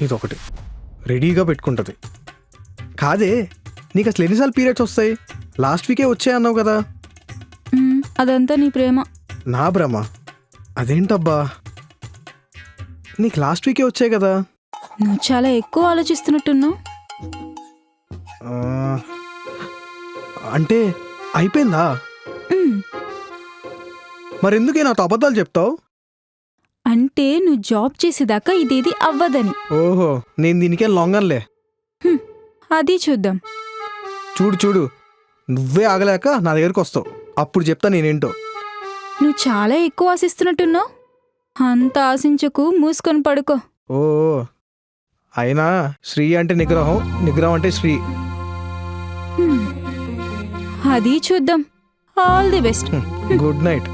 ఇదొకటి. రెడీగా పెట్టుకుంటుంది. కాదే నీకు అసలు ఎన్నిసార్లు పీరియడ్స్ వస్తాయి? లాస్ట్ వీకే వచ్చాయి అన్నావు కదా. మ్మ్, అదంతా నీ ప్రేమ. నా భ్రమ. అదేంటబ్బా? నీకు లాస్ట్ వీకే వచ్చాయి కదా. నువ్వు చాలా ఎక్కువ ఆలోచిస్తున్నట్టున్నావు. ఆ, అంటే అయిపోయిందా? మ్మ్, మరెందుకే నాతో అబద్ధాలు చెప్తావు? అంటే నువ్వు జాబ్ చేసేదాకా ఇదేది అవ్వదని. ఓహో నేను దీనికేం లొంగన్లే. హ్మ్, అది చూద్దాం. చూడు చూడు. నువ్వే ఆగలేక నా దగ్గరికి వస్తావు. అప్పుడు చెప్తా నేనేంటో. నువ్వు చాలా ఎక్కువ ఆశిస్తున్నట్టున్నావు. అంత ఆశించకు మూసుకొని పడుకో. ఓ అయినా శ్రీ అంటే నిగ్రహం నిగ్రహం అంటే శ్రీ. హ్మ్, అది చూద్దాం. All the best good night.